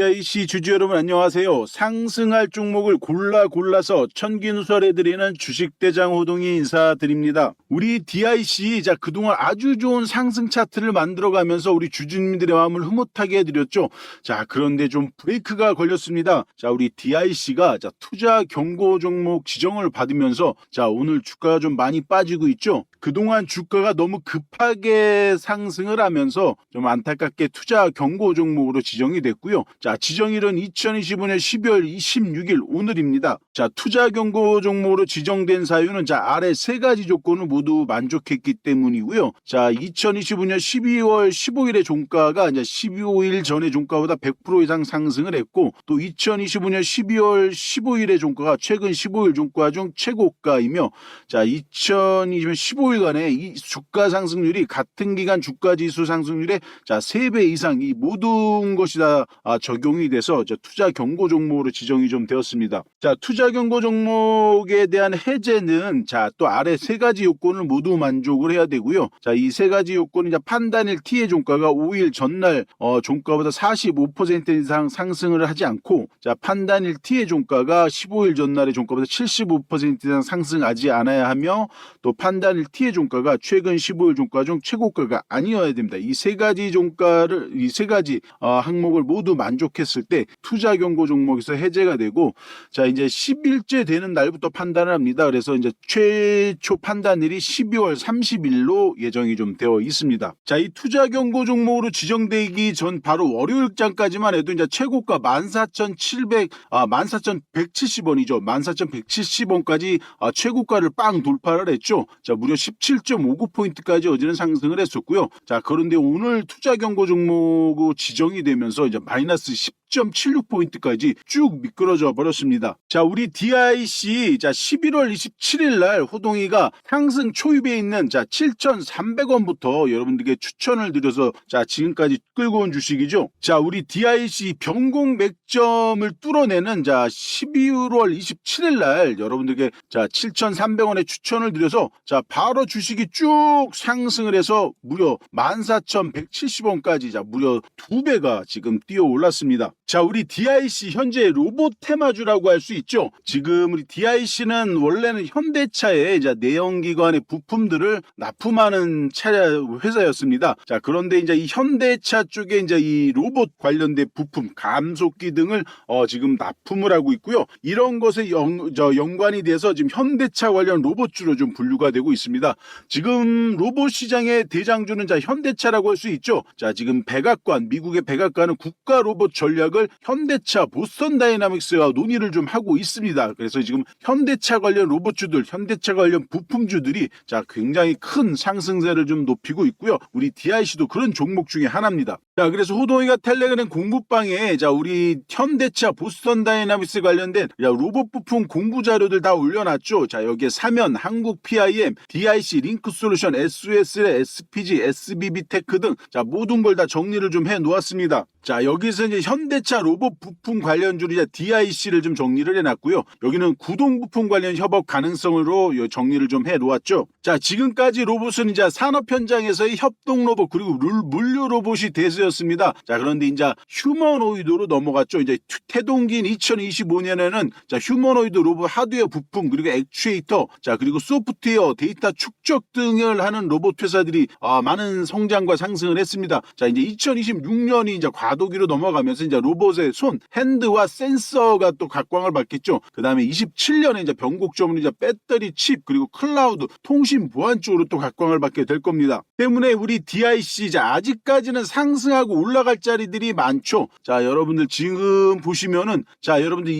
BIC 주주 여러분 안녕하세요. 상승할 종목을 골라 골라서 천기누설해드리는 주식대장 호동이 인사드립니다. 우리 DIC 자 그동안 아주 좋은 상승 차트를 만들어가면서 우리 주주님들의 마음을 흐뭇하게 해드렸죠. 자 그런데 좀 브레이크가 걸렸습니다. 자 우리 DIC가 자 투자 경고 종목 지정을 받으면서 자 오늘 주가가 좀 많이 빠지고 있죠. 그동안 주가가 너무 급하게 상승을 하면서 좀 안타깝게 투자 경고 종목으로 지정이 됐고요. 자, 지정일은 2025년 12월 26일 오늘입니다. 자, 투자 경고 종목으로 지정된 사유는 자, 아래 세 가지 조건을 모두 만족했기 때문이고요. 자, 2025년 12월 15일의 종가가 이제 12일 전의 종가보다 100% 이상 상승을 했고 또 2025년 12월 15일의 종가가 최근 15일 종가 중 최고가이며 자, 2020년 15일간의 이 주가 상승률이 같은 기간 주가 지수 상승률의 자, 3배 이상 이 모든 것이 다 아, 적용이 돼서 저 투자 경고 종목으로 지정이 좀 되었습니다. 자, 투자 경고 종목에 대한 해제는 자, 또 아래 세 가지 요건 을 모두 만족을 해야 되고요. 자, 이 세 가지 요건은 이제 판단일 T의 종가가 5일 전날 어, 종가보다 45% 이상 상승을 하지 않고 자, 판단일 T의 종가가 15일 전날의 종가보다 75% 이상 상승하지 않아야 하며 또 판단일 T의 종가가 최근 15일 종가 중 최고가가 아니어야 됩니다. 이 세 가지 종가를 이 세 가지 어, 항목을 모두 만족했을 때 투자 경고 종목에서 해제가 되고 자 이제 10일째 되는 날부터 판단을 합니다. 그래서 이제 최초 판단일이 12월 30일로 예정이 좀 되어 있습니다. 자 이 투자 경고 종목으로 지정되기 전 바로 월요일장까지만 해도 이제 최고가 14,700 아 14,170원이죠. 14,170원까지 아, 최고가를 빵 돌파를 했죠. 자 무려 17.59포인트까지 어제는 상승을 했었고요. 자 그런데 오늘 투자 경고 종목 지정이 되면서 이제 마이너스 10.76포인트까지 쭉 미끄러져 버렸습니다. 자, 우리 DIC 자 11월 27일 날 호동이가 상승 초입에 있는 자 7,300원부터 여러분들께 추천을 드려서 자 지금까지 끌고 온 주식이죠. 자, 우리 DIC 변공 맥점을 뚫어내는 자 12월 27일 날 여러분들께 자 7,300원에 추천을 드려서 자 바로 주식이 쭉 상승을 해서 무려 14,170원까지 자 무려 두 배가 지금 뛰어 올랐습니다. 자, 우리 DIC 현재 로봇 테마주라고 할 수 있죠. 지금 우리 DIC는 원래는 현대차의 이제 내연기관의 부품들을 납품하는 차량 회사였습니다. 자, 그런데 이제 이 현대차 쪽에 이제 이 로봇 관련된 부품, 감속기 등을 어, 지금 납품을 하고 있고요. 이런 것에 연, 저 연관이 돼서 지금 현대차 관련 로봇주로 좀 분류가 되고 있습니다. 지금 로봇 시장의 대장주는 자 현대차라고 할 수 있죠. 자, 지금 백악관, 미국의 백악관은 국가 로봇 전략을 현대차, 보스턴 다이나믹스와 논의를 좀 하고 있습니다. 그래서 지금 현대차 관련 로봇주들, 현대차 관련 부품주들이 자 굉장히 큰 상승세를 좀 높이고 있고요. 우리 DIC도 그런 종목 중에 하나입니다. 자, 그래서 호동이가 텔레그램 공부방에 자 우리 현대차, 보스턴 다이나믹스 관련된 야, 로봇 부품 공부 자료들 다 올려놨죠. 자 여기에 사면, 한국 PIM, DIC, 링크 솔루션, SUS, SPG, SBB 테크 등 자 모든 걸 다 정리를 좀 해 놓았습니다. 자 여기서 이제 현대차 로봇 부품 관련주로 이제 DIC를 좀 정리를 해놨고요. 여기는 구동 부품 관련 협업 가능성으로 요 정리를 좀 해놓았죠. 자 지금까지 로봇은 이제 산업 현장에서의 협동 로봇 그리고 룰- 물류 로봇이 대세였습니다. 자 그런데 이제 휴머노이드로 넘어갔죠. 이제 투- 태동기인 2025년에는 자 휴머노이드 로봇 하드웨어 부품 그리고 액추에이터 자 그리고 소프트웨어 데이터 축적 등을 하는 로봇 회사들이 아, 많은 성장과 상승을 했습니다. 자 이제 2026년이 이제 과 도기로 넘어가면서 이제 로봇의 손 핸드와 센서가 또 각광을 받겠죠. 그 다음에 27년에 이제 변곡점으로 이제 배터리 칩 그리고 클라우드 통신 보안 쪽으로 또 각광을 받게 될 겁니다. 때문에 우리 DIC 자 아직까지는 상승하고 올라갈 자리들이 많죠. 자 여러분들 지금 보시면은 자 여러분들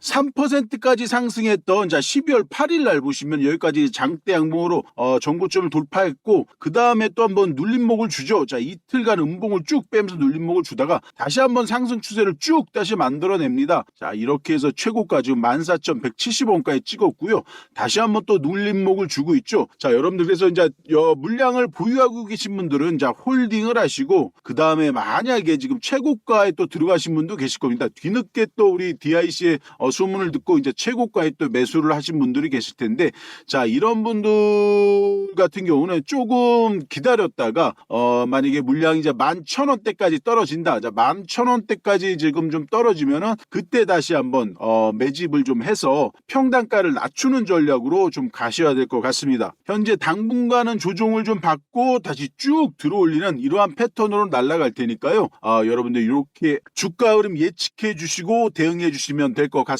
23%까지 상승했던 자 12월 8일 날 보시면 여기까지 장대 양봉으로 어, 전고점을 돌파했고 그 다음에 또 한번 눌림목을 주죠. 자 이틀간 음봉을 쭉 빼면서 눌림목을 주다가 다시 한번 상승 추세를 쭉 다시 만들어냅니다. 자 이렇게 해서 최고가 지금 14,170원까지 찍었고요. 다시 한번 또 눌림목을 주고 있죠. 자 여러분들 그래서 이제 여 물량을 보유하고 계신 분들은 자 홀딩을 하시고 그 다음에 만약에 지금 최고가에 또 들어가신 분도 계실 겁니다. 뒤늦게 또 우리 DIC의 어, 소문을 듣고 이제 최고가에 또 매수를 하신 분들이 계실 텐데 자 이런 분들 같은 경우는 조금 기다렸다가 어 만약에 물량이 이제 11,000원대까지 떨어 떨어진다. 자, 11,000원대까지 지금 좀 떨어지면은 그때 다시 한번 어, 매집을 좀 해서 평단가를 낮추는 전략으로 좀 가셔야 될 것 같습니다. 현재 당분간은 조정을 좀 받고 다시 쭉 들어올리는 이러한 패턴으로 날아갈 테니까요. 아, 여러분들 이렇게 주가 흐름 예측해 주시고 대응해 주시면 될 것 같습니다.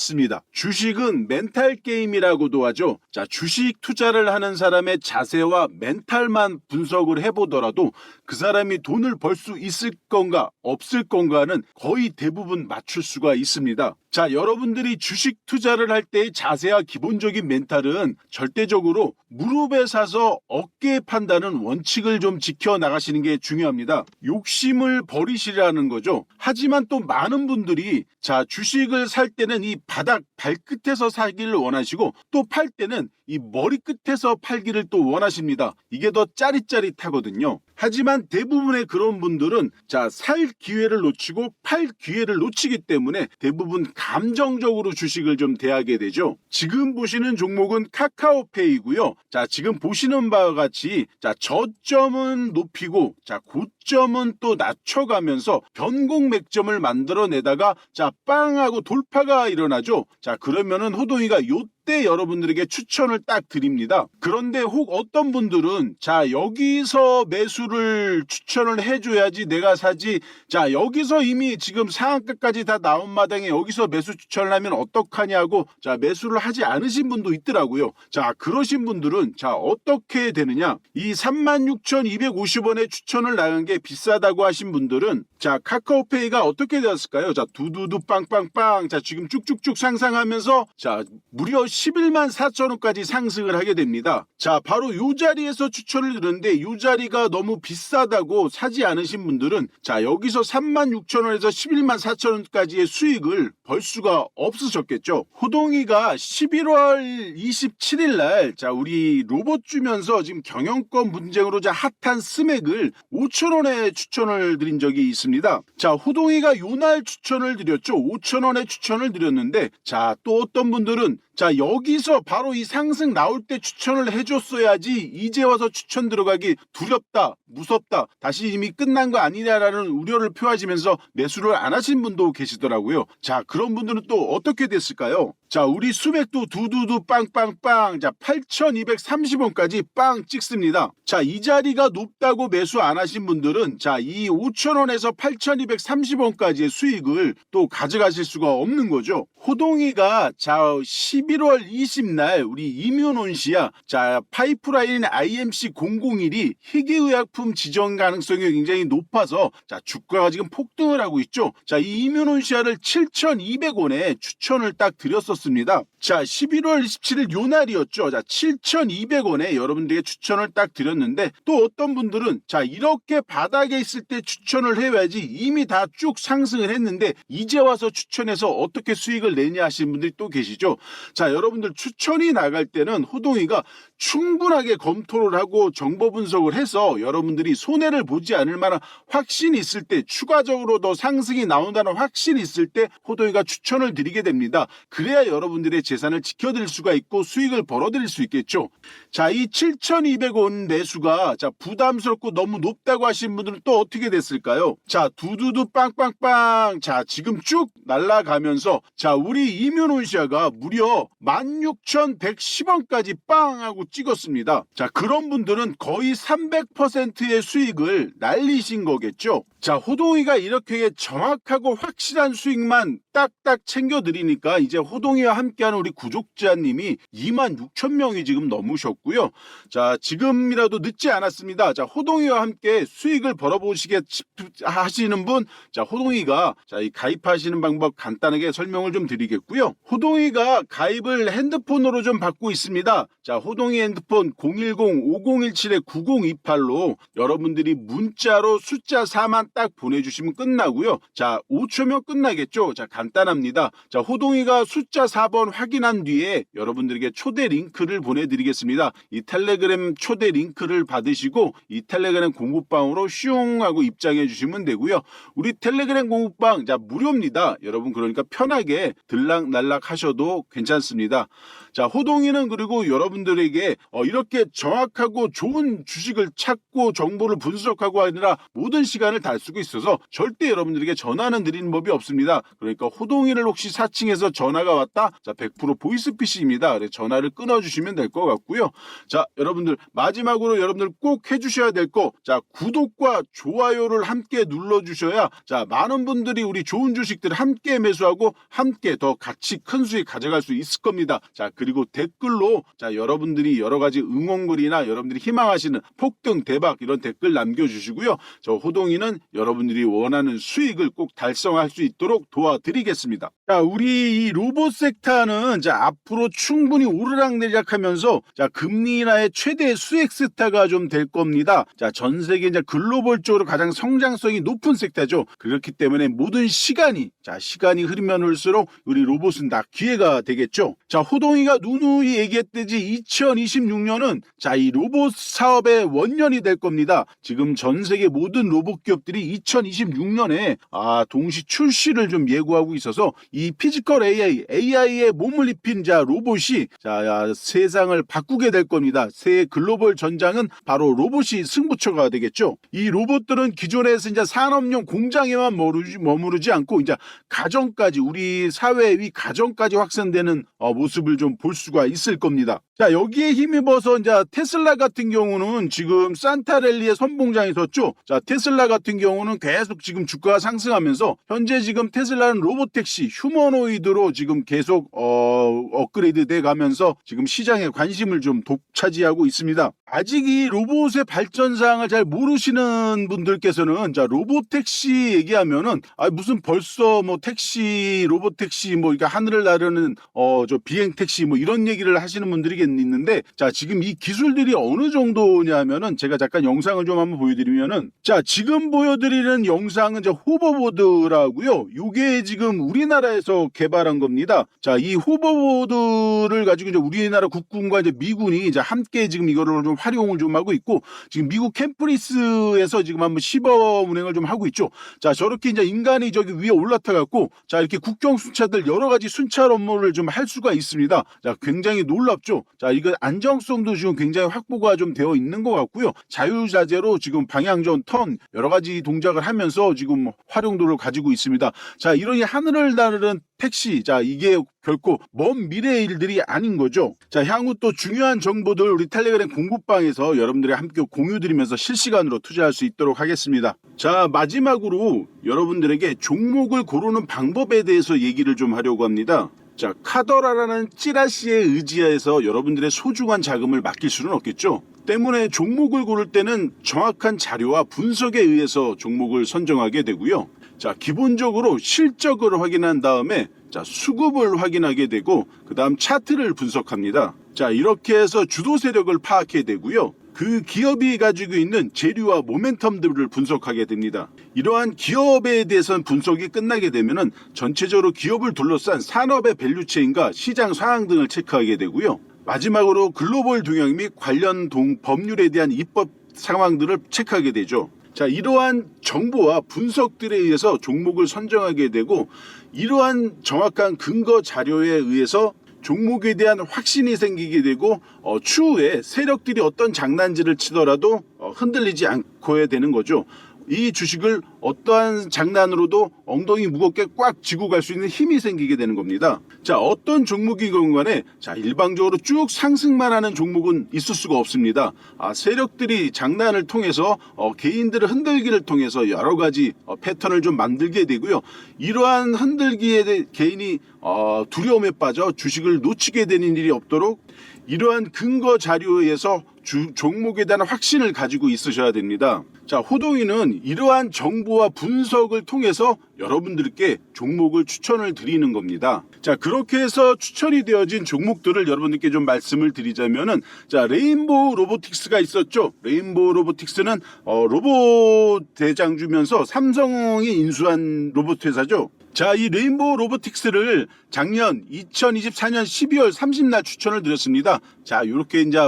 주식은 멘탈 게임이라고도 하죠. 자, 주식 투자를 하는 사람의 자세와 멘탈만 분석을 해보더라도 그 사람이 돈을 벌 수 있을 건가 없을 건가는 거의 대부분 맞출 수가 있습니다. 자, 여러분들이 주식 투자를 할 때의 자세와 기본적인 멘탈은 절대적으로 무릎에 사서 어깨에 판다는 원칙을 좀 지켜 나가시는 게 중요합니다. 욕심을 버리시라는 거죠. 하지만 또 많은 분들이 자, 주식을 살 때는 이 바닥 발끝에서 사기를 원하시고 또 팔 때는 이 머리끝에서 팔기를 또 원하십니다. 이게 더 짜릿짜릿하거든요. 하지만 대부분의 그런 분들은 자, 살 기회를 놓치고 팔 기회를 놓치기 때문에 대부분 감정적으로 주식을 좀 대하게 되죠. 지금 보시는 종목은 카카오페이고요. 자, 지금 보시는 바와 같이 자, 저점은 높이고 자, 고 점은 또 낮춰가면서 변곡 맥점을 만들어내다가 자, 빵 하고 돌파가 일어나죠. 자, 그러면은 호동이가 요 때 여러분들에게 추천을 딱 드립니다. 그런데 혹 어떤 분들은 자 여기서 매수를 추천을 해줘야지 내가 사지 자 여기서 이미 지금 상한가까지 다 나온 마당에 여기서 매수 추천을 하면 어떡하냐고 자 매수를 하지 않으신 분도 있더라고요. 자 그러신 분들은 자 어떻게 되느냐 이 36,250원에 추천을 나간 게 비싸다고 하신 분들은 자 카카오페이가 어떻게 되었을까요? 자 두두두 빵빵빵 자 지금 쭉쭉쭉 상상하면서 자 무려 11만 4천 원까지 상승을 하게 됩니다. 자, 바로 이 자리에서 추천을 드렸는데 이 자리가 너무 비싸다고 사지 않으신 분들은 자, 여기서 3만 6천 원에서 11만 4천 원까지의 수익을 벌 수가 없으셨겠죠. 호동이가 11월 27일 날 자, 우리 로봇 주면서 지금 경영권 분쟁으로 자 핫한 스맥을 5천 원에 추천을 드린 적이 있습니다. 자, 호동이가 요날 추천을 드렸죠. 5천 원에 추천을 드렸는데 자, 또 어떤 분들은 자 여기서 바로 이 상승 나올 때 추천을 해줬어야지 이제 와서 추천 들어가기 두렵다 무섭다. 다시 이미 끝난 거 아니냐라는 우려를 표하시면서 매수를 안 하신 분도 계시더라고요. 자 그런 분들은 또 어떻게 됐을까요? 자 우리 수맥도 두두두 빵빵빵. 자 8230원까지 빵 찍습니다. 자 이 자리가 높다고 매수 안 하신 분들은 자 이 5천원에서 8230원까지의 수익을 또 가져가실 수가 없는 거죠. 호동이가 자 11월 20날 우리 씨야 자 파이프라인 IMC 001이 희귀의약품 지정 가능성이 굉장히 높아서 자 주가가 지금 폭등을 하고 있죠. 자이 씨야를 7,200원에 추천을 딱 드렸었습니다. 자 11월 27일 요 날이었죠. 자 7,200원에 여러분들에게 추천을 딱 드렸는데 또 어떤 분들은 자 이렇게 바닥에 있을 때 추천을 해야지 이미 다 쭉 상승을 했는데 이제 와서 추천해서 어떻게 수익을 내냐 하시는 분들이 또 계시죠 자, 여러분들 추천이 나갈 때는 호동이가 충분하게 검토를 하고 정보 분석을 해서 여러분들이 손해를 보지 않을 만한 확신이 있을 때 추가적으로 더 상승이 나온다는 확신이 있을 때 호동이가 추천을 드리게 됩니다. 그래야 여러분들의 재산을 지켜드릴 수가 있고 수익을 벌어들일 수 있겠죠. 자, 이 7,200원 매수가 자, 부담스럽고 너무 높다고 하신 분들은 또 어떻게 됐을까요? 자, 두두두 빵빵빵. 자, 지금 쭉 날아가면서 자, 우리 이면훈 씨가 무려 16,110원까지 빵 하고 찍었습니다. 자, 그런 분들은 거의 300%의 수익을 날리신 거겠죠. 자, 호동이가 이렇게 정확하고 확실한 수익만 딱딱 챙겨드리니까 이제 호동이와 함께하는 우리 구독자님이 2만 6천 명이 지금 넘으셨고요. 자, 지금이라도 늦지 않았습니다. 자, 호동이와 함께 수익을 벌어보시게 하시는 분, 자, 호동이가 자, 이 가입하시는 방법 간단하게 설명을 좀 드리겠고요. 호동이가 가입을 핸드폰으로 좀 받고 있습니다. 자, 호동이 핸드폰 010-5017-9028로 여러분들이 문자로 숫자 4만 딱 보내주시면 끝나고요. 자, 5초면 끝나겠죠. 자, 간단합니다. 자, 호동이가 숫자 4번 확인한 뒤에 여러분들에게 초대 링크를 보내드리겠습니다. 이 텔레그램 초대 링크를 받으시고 이 텔레그램 공부방으로 슝 하고 입장해 주시면 되고요. 우리 텔레그램 공부방 자 무료입니다. 여러분 그러니까 편하게 들락날락 하셔도 괜찮습니다. 자, 호동이는 그리고 여러분들에게 어, 이렇게 정확하고 좋은 주식을 찾고 정보를 분석하고 하느라 모든 시간을 다 쓰고 있어서 절대 여러분들에게 전화는 드리는 법이 없습니다. 그러니까 호동이를 혹시 사칭해서 전화가 왔다? 자, 100% 보이스피싱입니다. 그래서 전화를 끊어주시면 될 것 같고요. 자, 여러분들 마지막으로 여러분들 꼭 해주셔야 될 거, 자, 구독과 좋아요를 함께 눌러주셔야 자, 많은 분들이 우리 좋은 주식들 함께 매수하고 함께 더 같이 큰 수익 가져갈 수 있을 겁니다. 자, 그리고 댓글로 자, 여러분들 이 여러 가지 응원글이나 여러분들이 희망하시는 폭등 대박 이런 댓글 남겨주시고요. 저 호동이는 여러분들이 원하는 수익을 꼭 달성할 수 있도록 도와드리겠습니다. 자, 우리 이 로봇 섹터는 자, 앞으로 충분히 오르락내리락 하면서 자, 금리 인하의 최대 수익 섹터가 좀 될 겁니다. 자, 전 세계 이제 글로벌적으로 가장 성장성이 높은 섹터죠. 그렇기 때문에 모든 시간이 자, 시간이 흐르면 흘수록 우리 로봇은 다 기회가 되겠죠. 자, 호동이가 누누이 얘기했듯이 2026년은 자, 이 로봇 사업의 원년이 될 겁니다. 지금 전 세계 모든 로봇 기업들이 2026년에 아, 동시 출시를 좀 예고하고 있어서 이 피지컬 AI, AI에 몸을 입힌 자 로봇이 자, 야, 세상을 바꾸게 될 겁니다. 새 글로벌 전장은 바로 로봇이 승부처가 되겠죠. 이 로봇들은 기존에서 이제 산업용 공장에만 머무르지, 머무르지 않고 이제 가정까지 우리 사회 위 가정까지 확산되는 어, 모습을 좀 볼 수가 있을 겁니다. 자 여기에 힘입어서 이제 테슬라 같은 경우는 지금 산타랠리의 선봉장에 섰죠. 자 테슬라 같은 경우는 계속 지금 주가가 상승하면서 현재 지금 테슬라는 로봇택시 휴머노이드로 지금 계속 어, 업그레이드 돼 가면서 지금 시장에 관심을 좀 독차지하고 있습니다. 아직 이 로봇의 발전 사항을 잘 모르시는 분들께서는 자 로봇 택시 얘기하면은 아 무슨 벌써 뭐 택시 로봇 택시 뭐 이게 하늘을 나르는 어 저 비행 택시 뭐 이런 얘기를 하시는 분들이 있는데 자 지금 이 기술들이 어느 정도냐면은 제가 잠깐 영상을 좀 한번 보여드리면은 자 지금 보여드리는 영상은 저 호버보드라고요. 요게 지금 우리나라에서 개발한 겁니다. 자 이 호버보드를 가지고 이제 우리나라 국군과 이제 미군이 이제 함께 지금 이거를 좀 활용을 좀 하고 있고 지금 미국 캠프리스에서 지금 한번 시범 운행을 좀 하고 있죠. 자 저렇게 이제 인간이 저기 위에 올라타 갖고 자 이렇게 국경 순찰들 여러 가지 순찰 업무를 좀 할 수가 있습니다. 자 굉장히 놀랍죠. 자 이거 안정성도 지금 굉장히 확보가 좀 되어 있는 것 같고요. 자유자재로 지금 방향전 턴 여러 가지 동작을 하면서 지금 활용도를 가지고 있습니다. 자 이런 이 하늘을 나르는 택시 자 이게 결코 먼 미래의 일들이 아닌 거죠. 자 향후 또 중요한 정보들 우리 텔레그램 공부방에서 여러분들이 함께 공유드리면서 실시간으로 투자할 수 있도록 하겠습니다. 자 마지막으로 여러분들에게 종목을 고르는 방법에 대해서 얘기를 좀 하려고 합니다. 자 카더라라는 찌라시에 의지해서 여러분들의 소중한 자금을 맡길 수는 없겠죠. 때문에 종목을 고를 때는 정확한 자료와 분석에 의해서 종목을 선정하게 되고요. 자, 기본적으로 실적을 확인한 다음에 자, 수급을 확인하게 되고 그다음 차트를 분석합니다. 자, 이렇게 해서 주도 세력을 파악해야 되고요. 그 기업이 가지고 있는 재료와 모멘텀들을 분석하게 됩니다. 이러한 기업에 대해서는 분석이 끝나게 되면은 전체적으로 기업을 둘러싼 산업의 밸류체인과 시장 상황 등을 체크하게 되고요. 마지막으로 글로벌 동향 및 관련 동 법률에 대한 입법 상황들을 체크하게 되죠. 자, 이러한 정보와 분석들에 의해서 종목을 선정하게 되고 이러한 정확한 근거 자료에 의해서 종목에 대한 확신이 생기게 되고 어, 추후에 세력들이 어떤 장난질을 치더라도 어, 흔들리지 않고야 되는 거죠. 이 주식을 어떠한 장난으로도 엉덩이 무겁게 꽉 쥐고 갈 수 있는 힘이 생기게 되는 겁니다. 자, 어떤 종목이건 간에 자, 일방적으로 쭉 상승만 하는 종목은 있을 수가 없습니다. 아, 세력들이 장난을 통해서 어, 개인들을 흔들기를 통해서 여러 가지 어, 패턴을 좀 만들게 되고요. 이러한 흔들기에 대해 개인이 어, 두려움에 빠져 주식을 놓치게 되는 일이 없도록 이러한 근거 자료에 의해서 주, 종목에 대한 확신을 가지고 있으셔야 됩니다. 자, 호동이는 이러한 정보와 분석을 통해서 여러분들께 종목을 추천을 드리는 겁니다. 자, 그렇게 해서 추천이 되어진 종목들을 여러분들께 좀 말씀을 드리자면은 자, 레인보우 로보틱스가 있었죠. 레인보우 로보틱스는 어, 로봇 대장주면서 삼성이 인수한 로봇 회사죠. 자, 이 레인보우 로보틱스를 작년 2024년 12월 30날 추천을 드렸습니다. 자, 이렇게 이제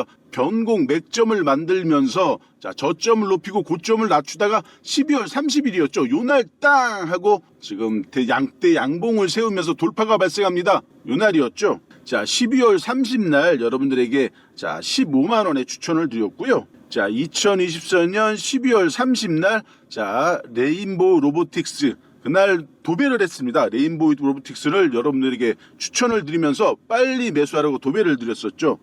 변곡 맥점을 만들면서 자 저점을 높이고 고점을 낮추다가 12월 30일이었죠. 요날 땅 하고 지금 대- 양대 양봉을 세우면서 돌파가 발생합니다. 요날이었죠. 자 12월 30날 여러분들에게 자 15만 원의 추천을 드렸고요. 자 2024년 12월 30날 자 레인보우 로보틱스 그날 도배를 했습니다. 레인보우 로보틱스를 여러분들에게 추천을 드리면서 빨리 매수하라고 도배를 드렸었죠.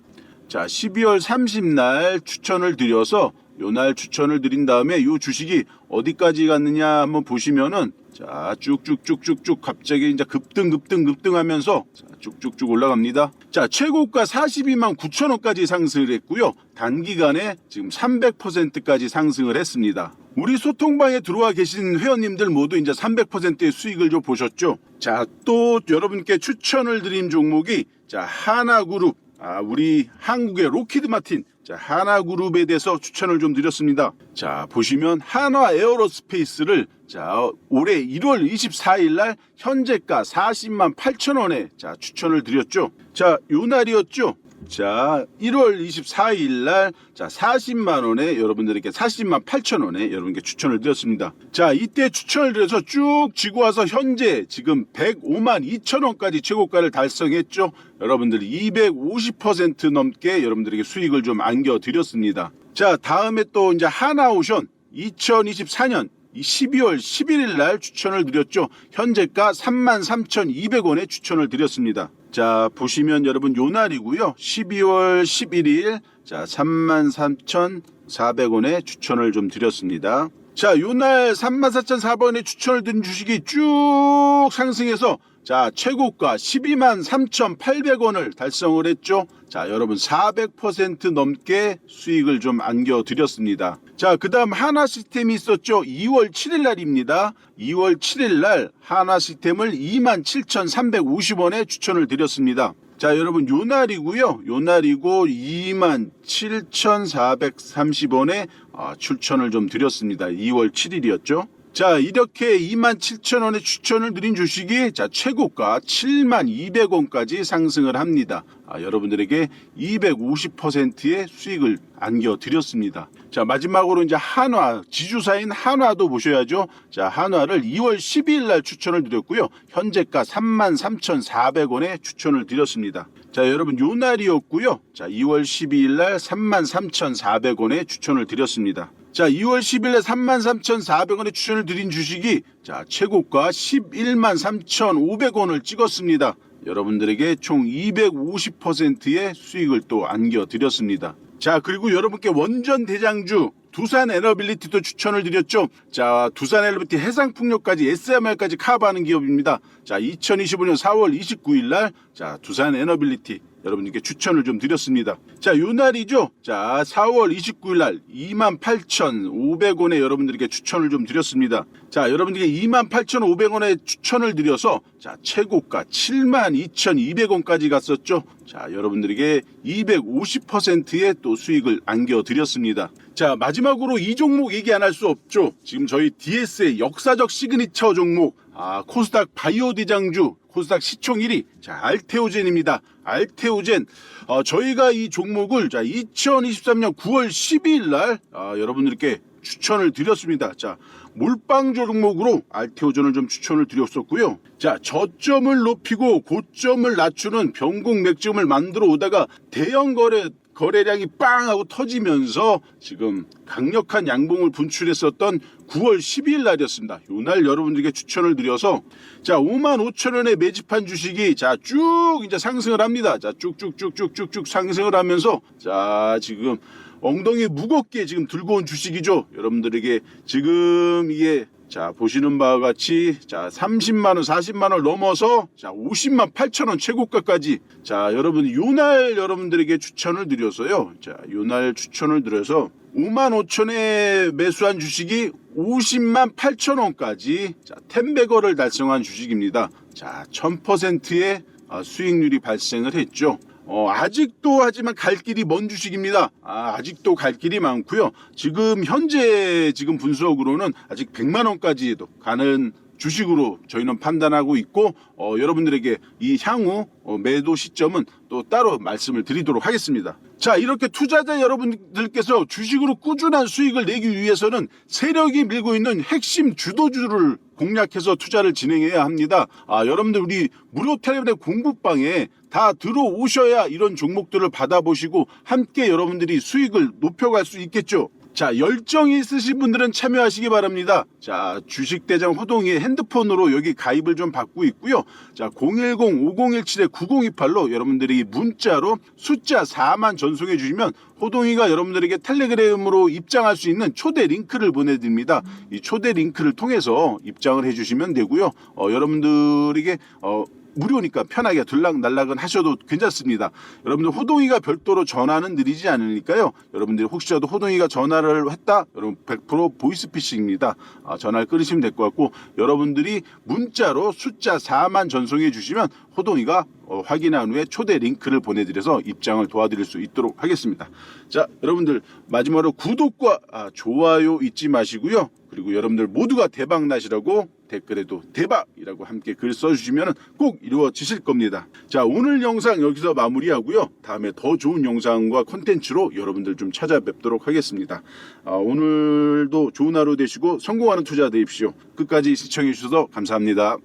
자, 12월 30날 추천을 드려서 요 날 추천을 드린 다음에 요 주식이 어디까지 갔느냐 한번 보시면은 자, 쭉쭉쭉쭉쭉 갑자기 이제 급등 급등 급등하면서 자, 쭉쭉쭉 올라갑니다. 자, 최고가 42만 9천 원까지 상승을 했고요. 단기간에 지금 300%까지 상승을 했습니다. 우리 소통방에 들어와 계신 회원님들 모두 이제 300%의 수익을 좀 보셨죠? 자, 또 여러분께 추천을 드린 종목이 자, 하나그룹 아, 우리 한국의 로키드 마틴 자, 하나 그룹에 대해서 추천을 좀 드렸습니다. 자, 보시면 한화 에어로스페이스를 자, 올해 1월 24일 날 현재가 40만 8천 원에 자, 추천을 드렸죠. 자, 요 날이었죠. 자, 1월 24일 날 자, 40만 원에 여러분들에게 40만 8천 원에 여러분께 추천을 드렸습니다. 자, 이때 추천을 드려서 쭉 지고 와서 현재 지금 105만 2천 원까지 최고가를 달성했죠. 여러분들이 250% 넘게 여러분들에게 수익을 좀 안겨 드렸습니다. 자, 다음에 또 이제 하나오션 2024년 이 12월 11일 날 추천을 드렸죠. 현재가 33,200원에 추천을 드렸습니다. 자, 보시면 여러분 요 날이고요. 12월 11일 자, 33,400원에 추천을 좀 드렸습니다. 자, 요 날 34,400원에 추천을 드린 주식이 쭉 상승해서 자, 최고가 12만 3,800원을 달성을 했죠. 자, 여러분 400% 넘게 수익을 좀 안겨 드렸습니다. 자, 그 다음 하나 시스템이 있었죠. 2월 7일 날입니다. 2월 7일 날 하나 시스템을 2만 7,350원에 추천을 드렸습니다. 자, 여러분 요 날이고요. 요 날이고 2만 7,430원에 아, 추천을 좀 드렸습니다. 2월 7일이었죠. 자, 이렇게 27,000원의 추천을 드린 주식이 자, 최고가 72,200원까지 상승을 합니다. 아, 여러분들에게 250%의 수익을 안겨 드렸습니다. 자, 마지막으로 이제 한화, 지주사인 한화도 보셔야죠. 자, 한화를 2월 12일 날 추천을 드렸고요. 현재가 33,400원에 추천을 드렸습니다. 자, 여러분 요 날이었고요. 자, 2월 12일 날 33,400원에 추천을 드렸습니다. 자, 2월 10일 날 33,400원에 추천을 드린 주식이 자, 최고가 11만 3,500원을 찍었습니다. 여러분들에게 총 250%의 수익을 또 안겨 드렸습니다. 자, 그리고 여러분께 원전 대장주 두산 에너빌리티도 추천을 드렸죠. 자, 두산 에너빌리티 해상풍력까지 SMR까지 커버하는 기업입니다. 자, 2025년 4월 29일 날 자, 두산 에너빌리티 여러분들께 추천을 좀 드렸습니다. 자, 요 날이죠. 자, 4월 29일 날 28,500원에 여러분들에게 추천을 좀 드렸습니다. 자, 여러분들에게 28,500원에 추천을 드려서 자, 최고가 72,200원까지 갔었죠. 자, 여러분들에게 250%의 또 수익을 안겨 드렸습니다. 자, 마지막으로 이 종목 얘기 안 할 수 없죠. 지금 저희 DS의 역사적 시그니처 종목 아, 코스닥 바이오 대장주 코스닥 시총 1위 자 알테오젠입니다. 알테오젠 어, 저희가 이 종목을 자 2023년 9월 12일 날 아, 여러분들께 추천을 드렸습니다. 자 몰빵조 종목으로 알테오젠을 좀 추천을 드렸었고요. 자 저점을 높이고 고점을 낮추는 변곡 맥점을 만들어 오다가 대형 거래 거래량이 빵 하고 터지면서 지금 강력한 양봉을 분출했었던 9월 12일 날이었습니다. 요날 여러분들에게 추천을 드려서 자 5만 5천 원에 매집한 주식이 자 쭉 이제 상승을 합니다. 자 쭉쭉쭉쭉쭉쭉 상승을 하면서 자 지금 엉덩이 무겁게 지금 들고 온 주식이죠. 여러분들에게 지금 이게 자 보시는 바와 같이 자 30만 원, 40만 원 넘어서 자 50만 8천 원 최고가까지 자 여러분 요날 여러분들에게 추천을 드려서요. 자 요날 추천을 드려서 5만 5천에 매수한 주식이 50만 8천 원까지 자 텐베거를 달성한 주식입니다. 자 1000%의 아, 수익률이 발생을 했죠. 어, 아직도 하지만 갈 길이 먼 주식입니다. 아, 아직도 갈 길이 많고요. 지금 현재 지금 분석으로는 아직 100만 원까지도 가는 주식으로 저희는 판단하고 있고 어, 여러분들에게 이 향후 어, 매도 시점은 또 따로 말씀을 드리도록 하겠습니다. 자 이렇게 투자자 여러분들께서 주식으로 꾸준한 수익을 내기 위해서는 세력이 밀고 있는 핵심 주도주를 공략해서 투자를 진행해야 합니다. 아 여러분들 우리 무료 텔레비전 공부방에 다 들어오셔야 이런 종목들을 받아보시고 함께 여러분들이 수익을 높여갈 수 있겠죠. 자, 열정이 있으신 분들은 참여하시기 바랍니다. 자, 주식대장 호동이의 핸드폰으로 여기 가입을 좀 받고 있고요. 자, 010-5017-9028로 여러분들이 문자로 숫자 4만 전송해 주시면 호동이가 여러분들에게 텔레그램으로 입장할 수 있는 초대 링크를 보내드립니다. 이 초대 링크를 통해서 입장을 해주시면 되고요. 어, 여러분들에게 어, 무료니까 편하게 들락날락은 하셔도 괜찮습니다. 여러분들 호동이가 별도로 전화는 드리지 않으니까요. 여러분들이 혹시라도 호동이가 전화를 했다? 여러분 100% 보이스피싱입니다. 아, 전화를 끊으시면 될 것 같고 여러분들이 문자로 숫자 4만 전송해 주시면 호동이가 어, 확인한 후에 초대 링크를 보내드려서 입장을 도와드릴 수 있도록 하겠습니다. 자, 여러분들 마지막으로 구독과 아, 좋아요 잊지 마시고요. 그리고 여러분들 모두가 대박 나시라고 댓글에도 대박이라고 함께 글 써주시면 꼭 이루어지실 겁니다. 자, 오늘 영상 여기서 마무리하고요. 다음에 더 좋은 영상과 콘텐츠로 여러분들 좀 찾아뵙도록 하겠습니다. 아, 오늘도 좋은 하루 되시고 성공하는 투자 되십시오. 끝까지 시청해 주셔서 감사합니다.